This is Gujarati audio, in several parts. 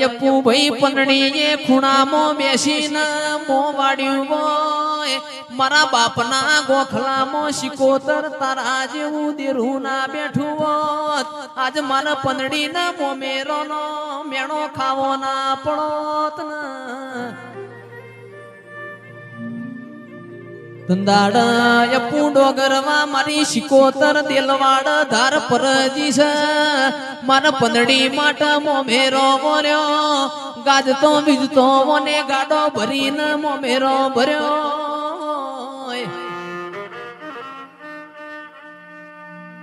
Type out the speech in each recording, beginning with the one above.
યપુ ભાઈ પંડણીએ ખૂણામાં બેસીને મો વાડ્યું હોય. મારા બાપના ગોખલામાં શિકોતર તારા જેવું દેરું ના બેઠું હોત. આજ મારા પંદડીના મોમેરોનો મેણો ખાવો ના પડોત ને. ધંધાડા પૂંડો ગરવા મારી શિકોતર દેલવાડ ધાર પરજી છે મારા પંદડી માટે મોમેરો મોર્યો ગાજતો વીજતો મને ગાડો ભરીને મોમેરો ભર્યો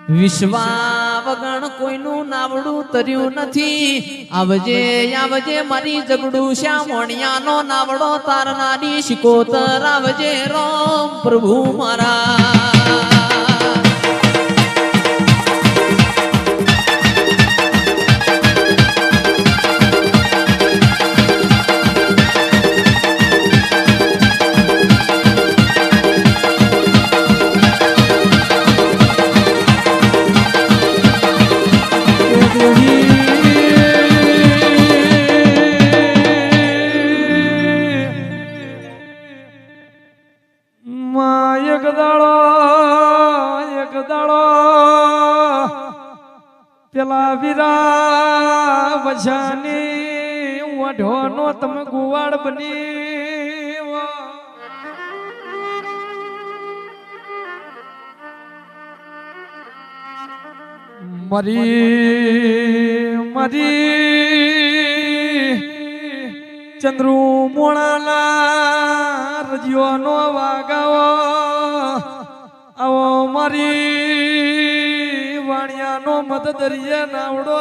વિશ્વા વગણ કોઈનું નાવડું તર્યું નથી. આવજે આવજે મારી જગડું શ્યા નો નાવડો તારનારી શિકોતર, આવજે રામ પ્રભુ મારા માં એક દાડો એક દાડો. પેલા વીરા વછાની વઢોનો તમે ગુવાડ બની મરી મરી ચંદ્રુ મોણાલા રજિયોનો નો આવો મારી વાણિયાનો મત દરિયા નાવડો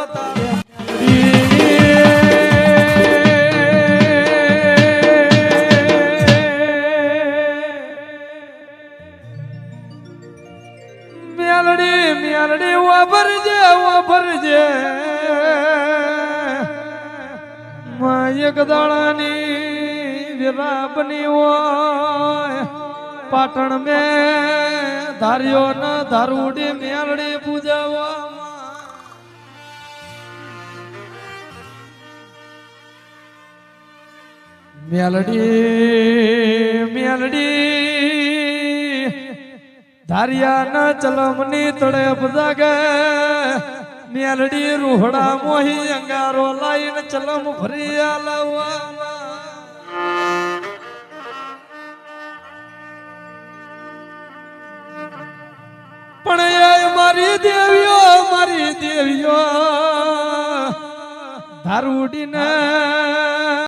મેલડી મેલડી વાપરજે વાપરજે એક દાડાની વિરાપની હોય, પાટણ મેં ધાર્યો ન ધારુડી મેલડી પૂજાવા મેલડી મેલડી ધારિયા ન ચલમની તળે જાગે મેલડી રૂહડા મોહી અંગારો લાઈન ચલમ ફરી આલવા. મારી દેવીઓ મારી દેવીઓ ધારુડીને